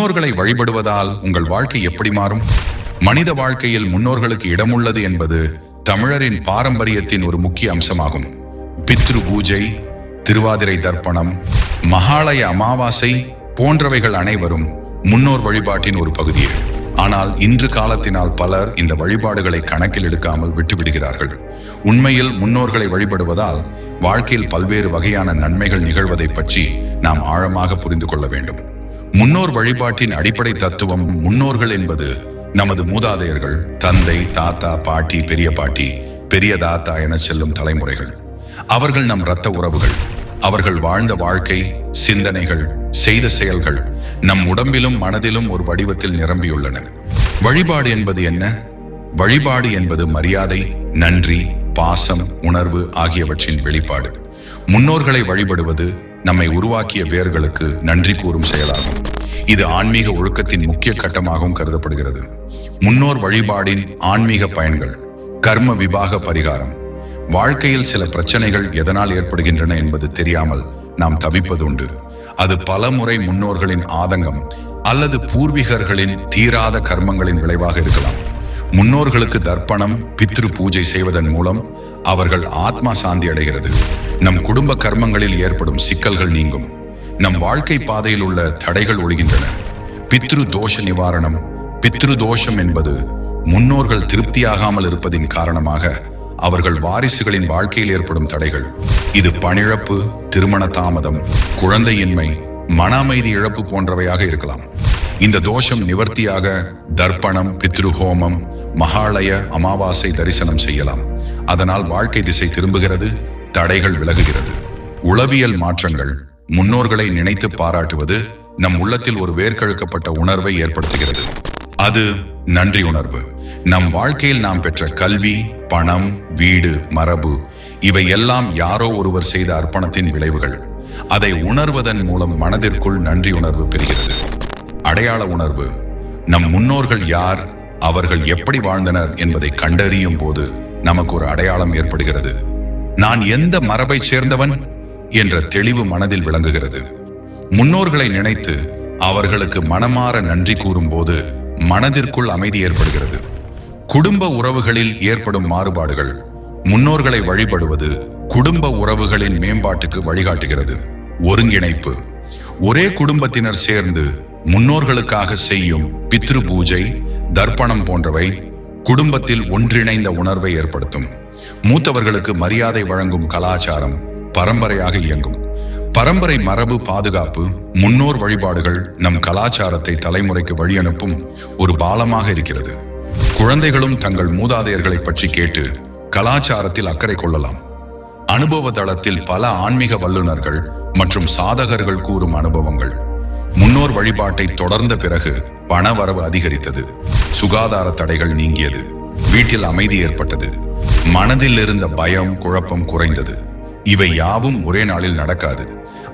முன்னோர்களை வழிபடுவதால் உங்கள் வாழ்க்கை எப்படி மாறும்? மனித வாழ்க்கையில் முன்னோர்களுக்கு இடமுள்ளது என்பது தமிழரின் பாரம்பரியத்தின் ஒரு முக்கிய அம்சமாகும். பித்ரு பூஜை திருவாதிரை தர்ப்பணம் மகாலய அமாவாசை போன்றவைகள் அனைவரும் முன்னோர் வழிபாட்டின் ஒரு பகுதியே ஆனால் இன்று காலத்தினால் பலர் இந்த வழிபாடுகளை கணக்கில் எடுக்காமல் விட்டுவிடுகிறார்கள். உண்மையில் முன்னோர்களை வழிபடுவதால் வாழ்க்கையில் பல்வேறு வகையான நன்மைகள் நிகழ்வதை பற்றி நாம் ஆழமாக புரிந்து கொள்ள வேண்டும். முன்னோர் வழிபாட்டின் அடிப்படை தத்துவம் முன்னோர்கள் என்பது நமது மூதாதையர்கள் தந்தை தாத்தா பாட்டி பெரிய பாட்டி பெரிய தாத்தா என செல்லும் தலைமுறைகள். அவர்கள் நம் இரத்த உறவுகள் அவர்கள் வாழ்ந்த வாழ்க்கை சிந்தனைகள் செய்த செயல்கள் நம் உடம்பிலும் மனதிலும் ஒரு வடிவத்தில் நிரம்பியுள்ளன. வழிபாடு என்பது என்ன? வழிபாடு என்பது மரியாதை நன்றி பாசம் உணர்வு ஆகியவற்றின் வெளிப்பாடு. முன்னோர்களை வழிபடுவது நம்மை உருவாக்கிய வேர்களுக்கு நன்றி கூறும் செயலாகும். இது ஆன்மீக ஒழுக்கத்தின் முக்கிய கட்டமாகவும் கருதப்படுகிறது. முன்னோர் வழிபாடின் ஆன்மீக பயன்கள் கர்ம விபாக பரிகாரம். வாழ்க்கையில் சில பிரச்சனைகள் எதனால் ஏற்படுகின்றன என்பது தெரியாமல் நாம் தவிப்பதுண்டு. அது பல முறை முன்னோர்களின் ஆதங்கம் அல்லது பூர்வீகர்களின் தீராத கர்மங்களின் விளைவாக இருக்கலாம். முன்னோர்களுக்கு தர்ப்பணம் பித்ரு பூஜை செய்வதன் மூலம் அவர்கள் ஆத்மா சாந்தி அடைகிறது. நம் குடும்ப கர்மங்களில் ஏற்படும் சிக்கல்கள் நீங்கும். நம் வாழ்க்கை பாதையில் உள்ள தடைகள் ஒழிகின்றன. பித்ரு தோஷ நிவாரணம் பித்ரு தோஷம் என்பது முன்னோர்கள் திருப்தியாகாமல் இருப்பதின் காரணமாக அவர்கள் வாரிசுகளின் வாழ்க்கையில் ஏற்படும் தடைகள். இது பணிழப்பு திருமண தாமதம் குழந்தையின்மை மன அமைதி இழப்பு போன்றவையாக இருக்கலாம். இந்த தோஷம் நிவர்த்தியாக தர்ப்பணம் பித்ரு ஹோமம் மகாலய அமாவாசை தரிசனம் செய்யலாம். அதனால் வாழ்க்கை திசை திரும்புகிறது தடைகள் விலகுகிறது. உளவியல் மாற்றங்கள் முன்னோர்களை நினைத்து பாராட்டுவது நம் உள்ளத்தில் ஒரு வேர்க்கழுக்கப்பட்ட உணர்வை ஏற்படுத்துகிறது. அது நன்றி உணர்வு. நம் வாழ்க்கையில் நாம் பெற்ற கல்வி பணம் வீடு மரபு இவை எல்லாம் யாரோ ஒருவர் செய்த அர்ப்பணத்தின் விளைவுகள். அதை உணர்வதன் மூலம் மனதிற்குள் நன்றி உணர்வு பெறுகிறது. அடையாள உணர்வு. நம் முன்னோர்கள் யார் அவர்கள் எப்படி வாழ்ந்தனர் என்பதை கண்டறியும் போது நமக்கு ஒரு அடையாளம் ஏற்படுகிறது. நான் எந்த மரபை சேர்ந்தவன் என்ற தெளிவு மனதில் விளங்குகிறது. முன்னோர்களை நினைத்து அவர்களுக்கு மனமாற நன்றி கூறும்போது மனதிற்குள் அமைதி ஏற்படுகிறது. குடும்ப உறவுகளில் ஏற்படும் மாறுபாடுகள் முன்னோர்களை வழிபடுவது குடும்ப உறவுகளின் மேம்பாட்டுக்கு வழிகாட்டுகிறது. ஒருங்கிணைப்பு. ஒரே குடும்பத்தினர் சேர்ந்து முன்னோர்களுக்காக செய்யும் பித்ரு பூஜை தர்ப்பணம் போன்றவை குடும்பத்தில் ஒன்றிணைந்த உணர்வை ஏற்படுத்தும். மூத்தவர்களுக்கு மரியாதை வழங்கும் கலாச்சாரம் பரம்பரையாக இயங்கும். பரம்பரை மரபு பாதுகாப்பு முன்னோர் வழிபாடுகள் நம் கலாச்சாரத்தை தலைமுறைக்கு வழியனுப்பும் ஒரு பாலமாக இருக்கிறது. குழந்தைகளும் தங்கள் மூதாதையர்களை பற்றி கேட்டு கலாச்சாரத்தில் அக்கறை கொள்ளலாம். அனுபவ தளத்தில் பல ஆன்மீக வல்லுநர்கள் மற்றும் சாதகர்கள் கூறும் அனுபவங்கள். முன்னோர் வழிபாட்டை தொடர்ந்த பிறகு பணவரவு அதிகரித்தது. சுகாதார தடைகள் நீங்கியது. வீட்டில் அமைதி ஏற்பட்டது. மனதில் இருந்த பயம் குழப்பம் குறைந்தது. இவை யாவும் ஒரே நாளில் நடக்காது.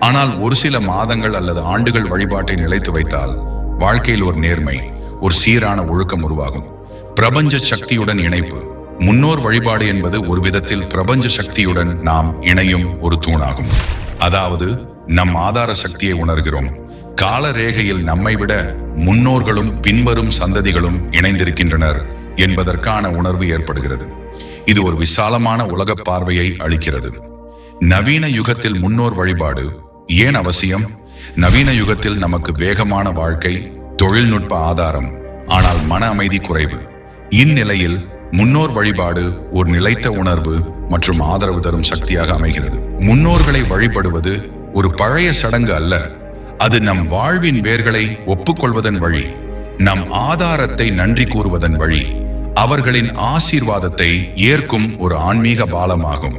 ஆனால் ஒரு சில மாதங்கள் அல்லது ஆண்டுகள் வழிபாட்டை நிலைத்து வைத்தால் வாழ்க்கையில் ஒரு நேர்மை ஒரு சீரான ஒழுக்கம் உருவாகும். பிரபஞ்ச சக்தியுடன் இணைப்பு முன்னோர் வழிபாடு என்பது ஒரு விதத்தில் பிரபஞ்ச சக்தியுடன் நாம் இணையும் ஒரு தூணாகும். அதாவது நம் ஆதார சக்தியை உணர்கிறோம். கால ரேகையில் நம்மை விட முன்னோர்களும் பின்வரும் சந்ததிகளும் இணைந்திருக்கின்றனர் என்பதற்கான உணர்வு ஏற்படுகிறது. இது ஒரு விசாலமான உலக பார்வையை அளிக்கிறது. நவீன யுகத்தில் முன்னோர் வழிபாடு ஏன் அவசியம்? நவீன யுகத்தில் நமக்கு வேகமான வாழ்க்கை தொழில்நுட்ப ஆதாரம் ஆனால் மன அமைதி குறைவு. இந்நிலையில் முன்னோர் வழிபாடு ஒரு நிலைத்த உணர்வு மற்றும் ஆதரவு தரும் சக்தியாக அமைகிறது. முன்னோர்களை வழிபடுவது ஒரு பழைய சடங்கு அல்ல. அது நம் வாழ்வின் வேர்களை ஒப்புக்கொள்வதன் வழி நம் ஆதாரத்தை நன்றி கூறுவதன் வழி. அவர்களின் ஆசீர்வாதத்தை ஏற்கும் ஒரு ஆன்மீக பாலமாகும்.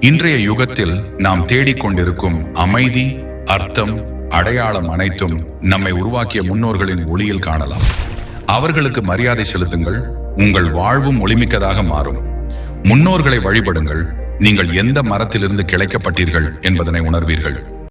இன்றைய யுகத்தில் நாம் தேடிக்கொண்டிருக்கும் அமைதி அர்த்தம் அடையாளம் அனைத்தும் நம்மை உருவாக்கிய முன்னோர்களின் ஒளியில் காணலாம். அவர்களுக்கு மரியாதை செலுத்துங்கள் உங்கள் வாழ்வும் ஒளிமிக்கதாக மாறும். முன்னோர்களை வழிபடுங்கள் நீங்கள் எந்த மரத்திலிருந்து கிளைக்கப்பட்டீர்கள் என்பதனை உணர்வீர்கள்.